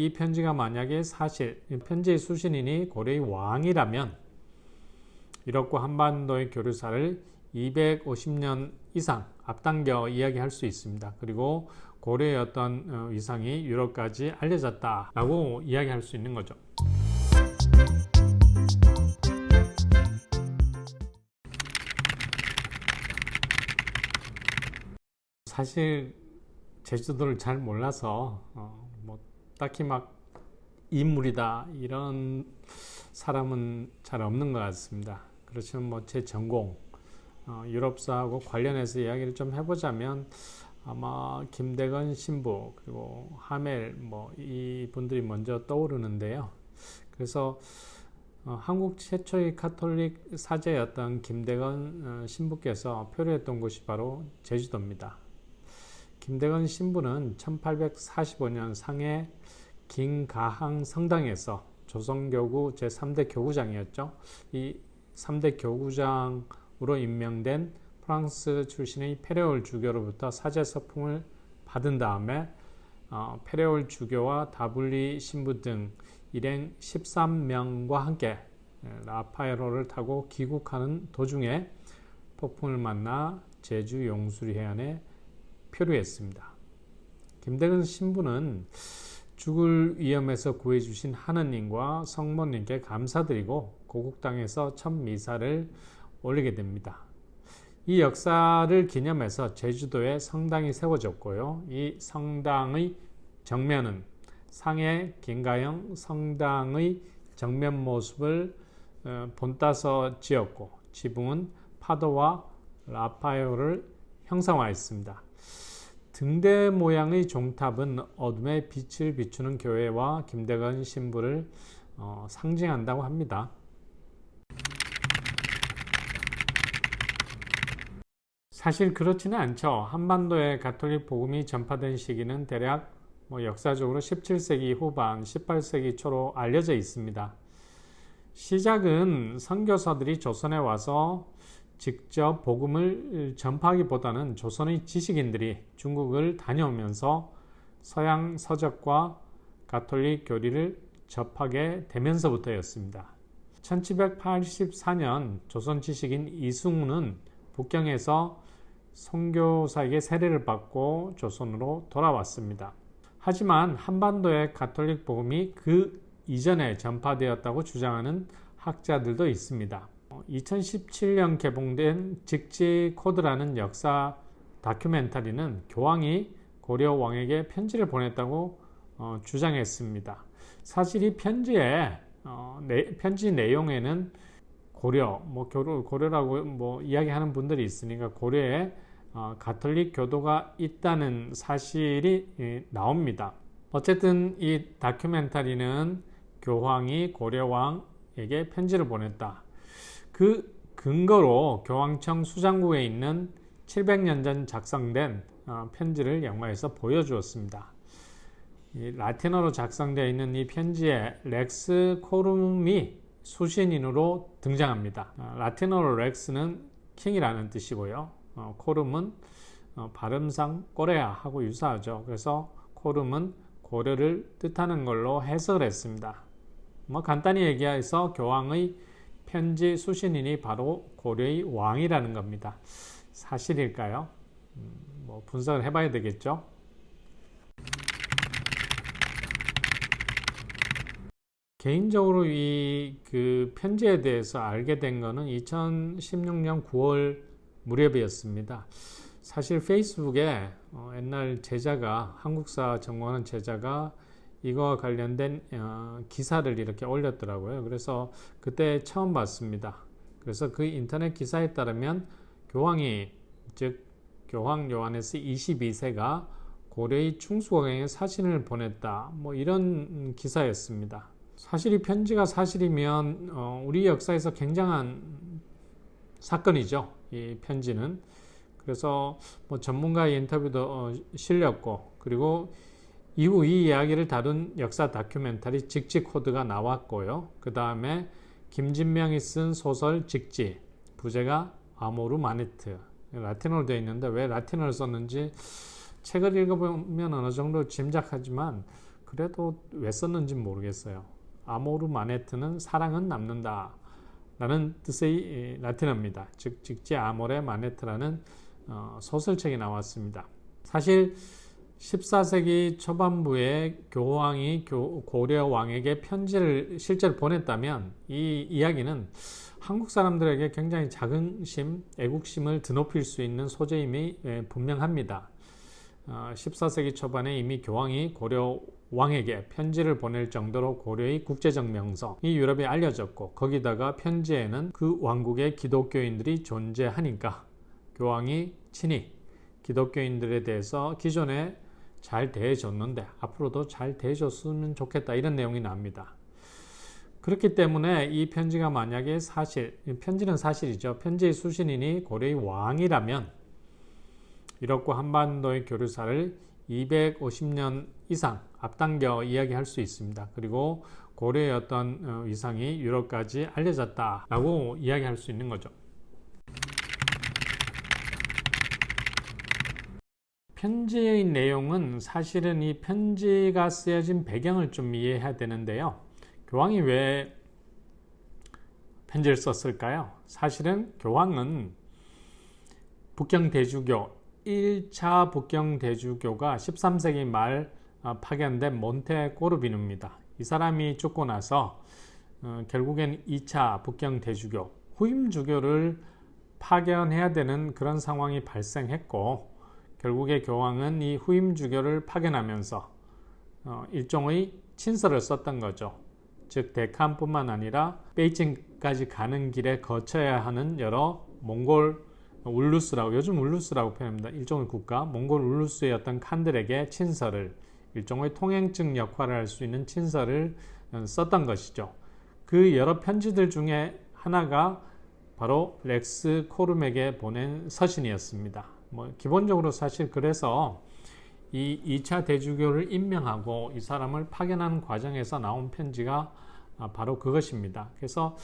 이 편지가 만약에 사실 이 편지의 수신인이 고려의 왕이라면 이렇고 한반도의 교류사를 250년 이상 앞당겨 이야기할 수 있습니다. 그리고 고려의 어떤 어, 위상이 유럽까지 알려졌다라고 이야기할 수 있는 거죠. 사실 제주도를 잘 몰라서 어, 뭐 딱히 막 인물이다 이런 사람은 잘 없는 것 같습니다. 그렇지만 뭐 제 전공 어, 유럽사하고 관련해서 이야기를 좀 해보자면 아마 김대건 신부 그리고 하멜 뭐 이분들이 먼저 떠오르는데요. 그래서 어, 한국 최초의 카톨릭 사제였던 김대건 어, 신부께서 표류했던 곳이 바로 제주도입니다. 김대건 신부는 1845년 상해 김가항 성당에서 조선교구 제3대 교구장이었죠. 이 3대 교구장으로 임명된 프랑스 출신의 페레올 주교로부터 사제 서풍을 받은 다음에 어, 페레올 주교와 다블리 신부 등 일행 13명과 함께 라파에로를 타고 귀국하는 도중에 폭풍을 만나 제주 용수리 해안에 표류했습니다. 김대근 신부는 죽을 위험에서 구해주신 하느님과 성모님께 감사드리고 고국 땅에서 첫 미사를 올리게 됩니다. 이 역사를 기념해서 제주도에 성당이 세워졌고요. 이 성당의 정면은 상해 김가영 성당의 정면 모습을 어, 본따서 지었고 지붕은 파도와 라파요를 형상화했습니다. 등대 모양의 종탑은 어둠의 빛을 비추는 교회와 김대건 신부를 어, 상징한다고 합니다. 사실 그렇지는 않죠. 한반도에 가톨릭 복음이 전파된 시기는 대략 뭐 역사적으로 17세기 후반, 18세기 초로 알려져 있습니다. 시작은 선교사들이 조선에 와서 직접 복음을 전파하기보다는 조선의 지식인들이 중국을 다녀오면서 서양 서적과 가톨릭 교리를 접하게 되면서부터였습니다. 1784년 조선 지식인 이승우는 북경에서 선교사에게 세례를 받고 조선으로 돌아왔습니다. 하지만 한반도의 가톨릭 복음이 그 이전에 전파되었다고 주장하는 학자들도 있습니다. 2017년 개봉된 직지 코드라는 역사 다큐멘터리는 교황이 고려 왕에게 편지를 보냈다고 어, 주장했습니다. 사실 이 편지에 어, 내, 편지 내용에는 고려, 뭐 고려, 고려라고 뭐 이야기하는 분들이 있으니까 고려에 어, 가톨릭 교도가 있다는 사실이 예, 나옵니다. 어쨌든 이 다큐멘터리는 교황이 고려왕에게 편지를 보냈다. 그 근거로 교황청 수장국에 있는 700년 전 작성된 어, 편지를 영화에서 보여주었습니다. 라틴어로 작성되어 있는 이 편지에 렉스 코룸이 수신인으로 등장합니다. 어, 라틴어로 렉스는 킹이라는 뜻이고요. 어, 코룸은 발음상 꼬레아하고 유사하죠. 그래서 코룸은 고려를 뜻하는 걸로 해석을 했습니다. 뭐 간단히 얘기해서 교황의 편지 수신인이 바로 고려의 왕이라는 겁니다. 사실일까요? 음, 뭐 분석을 해봐야 되겠죠. 개인적으로 이 그 편지에 대해서 알게 된 거는 2016년 9월 무렵이었습니다. 사실 페이스북에 어 옛날 제자가 한국사 전공하는 제자가 이거와 관련된 어, 기사를 이렇게 올렸더라고요. 그래서 그때 처음 봤습니다. 그래서 그 인터넷 기사에 따르면 교황이 즉 교황 요한네스 22세가 고려의 충수공에 사진을 보냈다. 뭐 이런 기사였습니다. 사실 이 편지가 사실이면 어, 우리 역사에서 굉장한 사건이죠. 이 편지는. 그래서 뭐 전문가의 인터뷰도 어, 실렸고 그리고 이후 이 이야기를 다룬 역사 다큐멘터리 직지 코드가 나왔고요. 그 다음에 김진명이 쓴 소설 직지, 부제가 아모르 마네트. 라틴어로 되어 있는데 왜 라틴어를 썼는지 책을 읽어보면 어느 정도 짐작하지만 그래도 왜 썼는지 모르겠어요. 아모르 마네트는 사랑은 남는다. 라는 뜻의 라틴어입니다. 즉 직제 아모레 마네트라는 어, 소설책이 나왔습니다. 사실 14세기 초반부에 교황이 고려 왕에게 편지를 실제로 보냈다면 이 이야기는 한국 사람들에게 굉장히 자긍심, 애국심을 드높일 수 있는 소재임이 예, 분명합니다. 14세기 어, 초반에 이미 교황이 고려 왕에게 편지를 보낼 정도로 고려의 국제적 명성이 유럽에 알려졌고 거기다가 편지에는 그 왕국의 기독교인들이 존재하니까 교황이 친히 기독교인들에 대해서 기존에 잘 대해줬는데 앞으로도 잘 대해줬으면 좋겠다 이런 내용이 나옵니다. 그렇기 때문에 이 편지가 만약에 사실, 편지는 사실이죠. 편지의 수신인이 고려의 왕이라면 이렇고 한반도의 교류사를 250년 이상 앞당겨 이야기할 수 있습니다. 그리고 고려의 어떤 어, 위상이 유럽까지 알려졌다라고 이야기할 수 있는 거죠. 편지의 내용은 사실은 이 편지가 쓰여진 배경을 좀 이해해야 되는데요. 교황이 왜 편지를 썼을까요? 사실은 교황은 북경 대주교 1차 북경 대주교가 13세기 말 어, 파견된 몬테 꼬르비누입니다. 이 사람이 죽고 나서 어, 결국엔 2차 북경 대주교 후임 주교를 파견해야 되는 그런 상황이 발생했고 결국에 교황은 이 후임 주교를 파견하면서 어, 일종의 친서를 썼던 거죠. 즉 데칸뿐만 아니라 베이징까지 가는 길에 거쳐야 하는 여러 몽골 울루스라고 요즘 울루스라고 표현합니다. 일종의 국가 몽골 울루스의 어떤 칸들에게 친서를 일종의 통행증 역할을 할 수 있는 친서를 썼던 것이죠. 그 여러 편지들 중에 하나가 바로 렉스 코름에게 보낸 서신이었습니다. 뭐 기본적으로 사실 그래서 이 2차 대주교를 임명하고 이 사람을 파견하는 과정에서 나온 편지가 바로 그것입니다. 그래서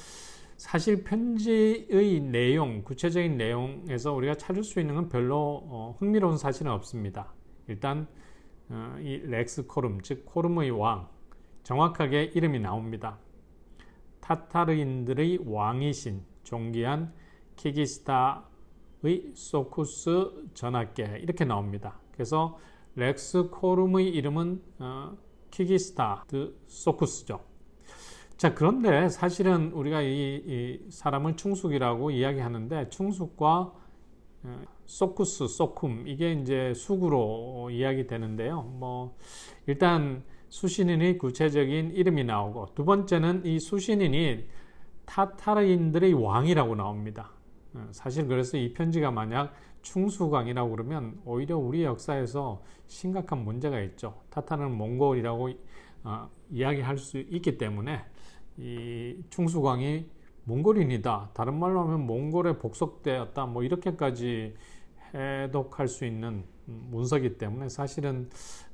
사실 편지의 내용, 구체적인 내용에서 우리가 찾을 수 있는 건 별로 어, 흥미로운 사실은 없습니다. 일단 어, 이 렉스 코름, 즉 코름의 왕, 정확하게 이름이 나옵니다. 타타르인들의 왕이신 존귀한 키기스타 의 소쿠스 전하께 이렇게 나옵니다. 그래서 렉스 코름의 이름은 어, 키기스타 드 소쿠스죠. 자 그런데 사실은 우리가 이, 이 사람을 충숙이라고 이야기하는데 충숙과 어, 소쿠스, 소쿰 이게 이제 수구로 이야기되는데요. 뭐 일단 수신인의 구체적인 이름이 나오고 두 번째는 이 수신인이 타타르인들의 왕이라고 나옵니다. 어, 사실 그래서 이 편지가 만약 충수광이라고 그러면 오히려 우리 역사에서 심각한 문제가 있죠. 타타르는 몽골이라고 어, 이야기할 수 있기 때문에 이 충수광이 몽골인이다. 다른 말로 하면 몽골에 복속되었다. 뭐 이렇게까지 해독할 수 있는 문서기 때문에 사실은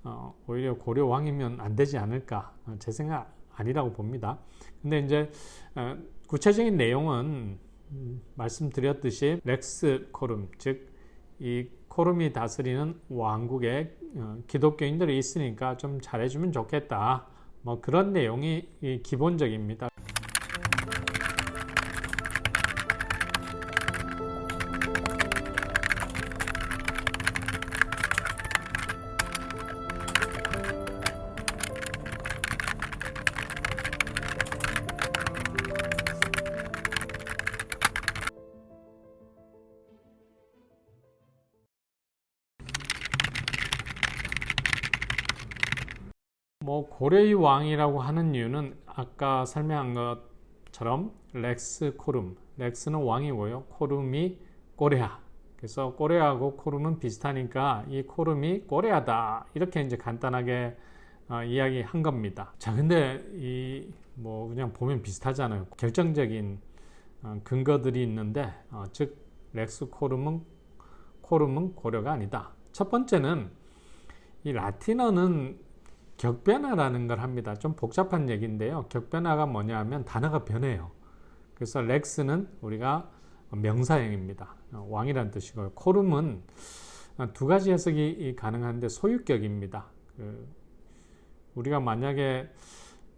어, 오히려 고려 왕이면 안 되지 않을까 어, 제 생각 아니라고 봅니다. 근데 이제 어, 구체적인 내용은 음, 말씀드렸듯이 렉스 코름 즉 이 코름이 다스리는 왕국에 어, 기독교인들이 있으니까 좀 잘해주면 좋겠다. 뭐 그런 내용이 기본적입니다. 뭐 고레이 왕이라고 하는 이유는 아까 설명한 것처럼 렉스 코름. 렉스는 왕이고요. 코름이 꼬레아. 그래서 꼬레아하고 코름은 비슷하니까 이 코름이 꼬레아다. 이렇게 이제 간단하게 어, 이야기한 겁니다. 자 근데 이 뭐 그냥 보면 비슷하잖아요. 결정적인 어, 근거들이 있는데 어, 즉 렉스 코름은 코름은 고려가 아니다. 첫 번째는 이 라틴어는 격변화라는 걸 합니다. 좀 복잡한 얘기인데요. 격변화가 뭐냐 하면 단어가 변해요. 그래서 렉스는 우리가 명사형입니다. 왕이란 뜻이고요. 코름은 두 가지 해석이 가능한데 소유격입니다. 그 우리가 만약에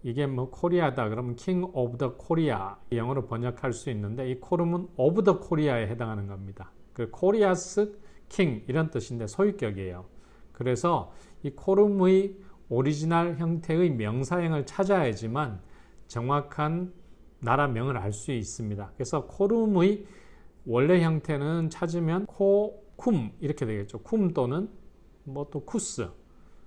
이게 뭐 코리아다 그러면 킹 오브 더 코리아 영어로 번역할 수 있는데 이 코름은 오브 더 코리아에 해당하는 겁니다. 그 코리아스 킹 이런 뜻인데 소유격이에요. 그래서 이 코름의 오리지널 형태의 명사형을 찾아야지만 정확한 나라명을 알 수 있습니다. 그래서 코름의 원래 형태는 찾으면 코, 쿰 이렇게 되겠죠. 쿰 또는 뭐 또 쿠스.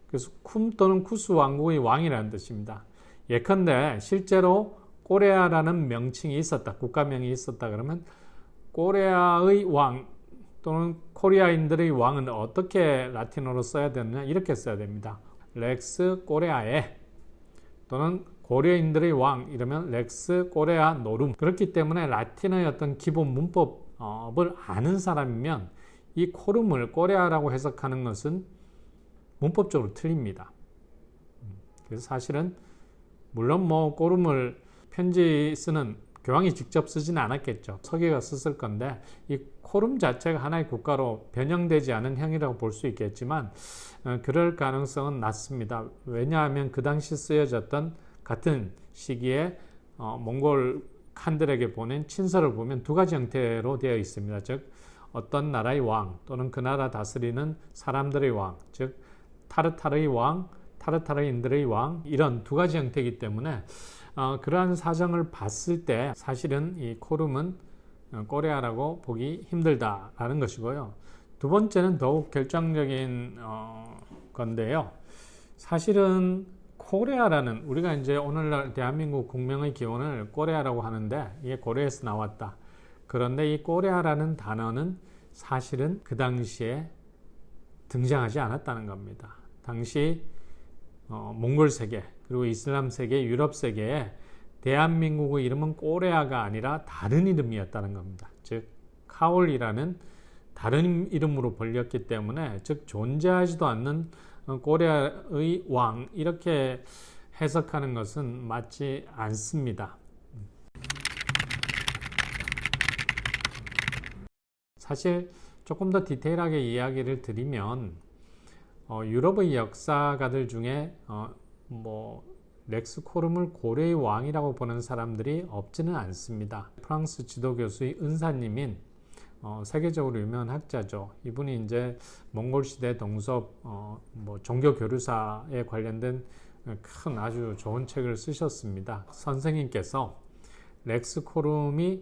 그래서 쿰 또는 쿠스 왕국의 왕이라는 뜻입니다. 예컨대 실제로 꼬레아라는 명칭이 있었다. 국가명이 있었다. 그러면 꼬레아의 왕 또는 코리아인들의 왕은 어떻게 라틴어로 써야 되느냐 이렇게 써야 됩니다. 렉스 꼬레아에 또는 고려인들의 왕 이러면 렉스 꼬레아 노름 그렇기 때문에 라틴어의 어떤 기본 문법을 아는 사람이면 이 코름을 꼬레아라고 해석하는 것은 문법적으로 틀립니다. 그래서 사실은 물론 뭐 꼬름을 편지 쓰는 교황이 직접 쓰지는 않았겠죠. 서기가 썼을 건데 이 코름 자체가 하나의 국가로 변형되지 않은 형이라고 볼 수 있겠지만 어, 그럴 가능성은 낮습니다. 왜냐하면 그 당시 쓰여졌던 같은 시기에 어, 몽골 칸들에게 보낸 친서를 보면 두 가지 형태로 되어 있습니다. 즉 어떤 나라의 왕 또는 그 나라 다스리는 사람들의 왕, 즉 타르타르의 왕, 타르타르인들의 왕 이런 두 가지 형태이기 때문에 어, 그러한 사정을 봤을 때 사실은 이 코름은 어, 꼬레아라고 보기 힘들다라는 것이고요. 두 번째는 더욱 결정적인 어, 건데요. 사실은 코레아라는 우리가 이제 오늘날 대한민국 국명의 기원을 꼬레아라고 하는데 이게 고려에서 나왔다. 그런데 이 꼬레아라는 단어는 사실은 그 당시에 등장하지 않았다는 겁니다. 당시 어, 몽골 세계 그리고 이슬람 세계, 유럽 세계에 대한민국의 이름은 꼬레아가 아니라 다른 이름이었다는 겁니다. 즉 카올이라는 다른 이름으로 불렸기 때문에 즉 존재하지도 않는 꼬레아의 왕 이렇게 해석하는 것은 맞지 않습니다. 사실 조금 더 디테일하게 이야기를 드리면 어, 유럽의 역사가들 중에 어, 뭐 렉스 코름을 고려의 왕이라고 보는 사람들이 없지는 않습니다. 프랑스 지도교수의 은사님인 어, 세계적으로 유명한 학자죠. 이분이 이제 몽골 시대 동섭 어, 뭐 종교 교류사에 관련된 큰 아주 좋은 책을 쓰셨습니다. 선생님께서 렉스 코름이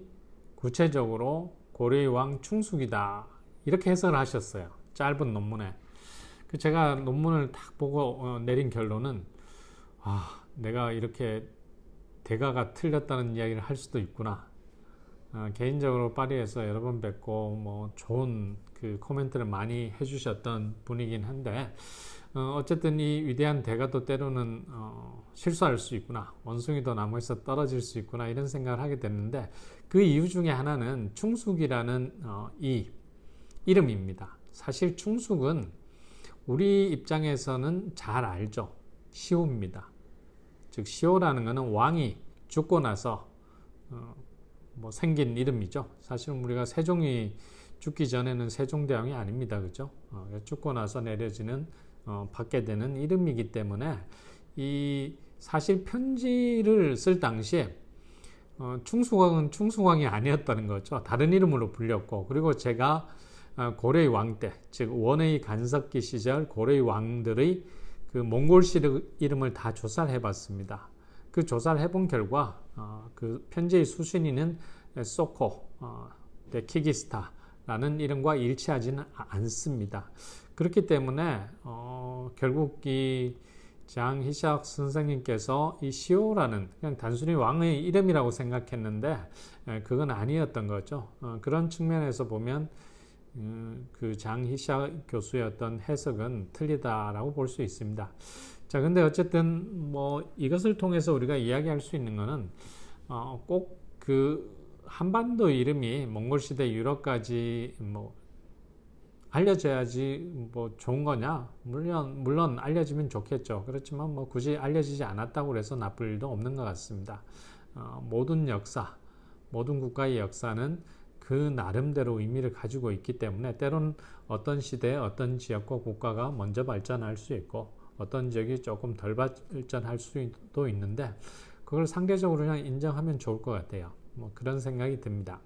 구체적으로 고려의 왕 충숙이다 이렇게 해석을 하셨어요. 짧은 논문에. 그 제가 논문을 딱 보고 어, 내린 결론은 아, 내가 이렇게 대가가 틀렸다는 이야기를 할 수도 있구나. 어, 개인적으로 파리에서 여러 번 뵙고 뭐 좋은 그 코멘트를 많이 해주셨던 분이긴 한데 어, 어쨌든 이 위대한 대가도 때로는 어, 실수할 수 있구나 원숭이도 나무에서 떨어질 수 있구나 이런 생각을 하게 됐는데 그 이유 중에 하나는 충숙이라는 어, 이 이름입니다. 사실 충숙은 우리 입장에서는 잘 알죠. 시호입니다. 즉 시호라는 것은 왕이 죽고 나서 어, 뭐 생긴 이름이죠. 사실은 우리가 세종이 죽기 전에는 세종대왕이 아닙니다. 그죠? 어, 죽고 나서 내려지는 어, 받게 되는 이름이기 때문에 이 사실 편지를 쓸 당시에 어, 충수왕은 충수왕이 아니었다는 거죠. 다른 이름으로 불렸고 그리고 제가 어, 고려의 왕 때, 즉 원의 간섭기 시절 고려의 왕들의 그 몽골식 이름을 다 조사를 해봤습니다. 그 조사를 해본 결과 어, 그 편지의 수신인은 소코, 어, 키기스타라는 이름과 일치하지는 않습니다. 그렇기 때문에 어, 결국 이 장희샥 선생님께서 이 시오라는 그냥 단순히 왕의 이름이라고 생각했는데 그건 아니었던 거죠. 어, 그런 측면에서 보면 음, 그 장희샤 교수의 어떤 해석은 틀리다라고 볼 수 있습니다. 자, 근데 어쨌든 뭐 이것을 통해서 우리가 이야기할 수 있는 것은 어, 꼭그 한반도 이름이 몽골 시대 유럽까지 뭐 알려져야지 뭐 좋은 거냐? 물론 물론 알려지면 좋겠죠. 그렇지만 뭐 굳이 알려지지 않았다고 해서 나쁠 일도 없는 것 같습니다. 어, 모든 역사, 모든 국가의 역사는 그 나름대로 의미를 가지고 있기 때문에 때론 어떤 시대에 어떤 지역과 국가가 먼저 발전할 수 있고 어떤 지역이 조금 덜 발전할 수도 있는데 그걸 상대적으로 그냥 인정하면 좋을 것 같아요. 뭐 그런 생각이 듭니다.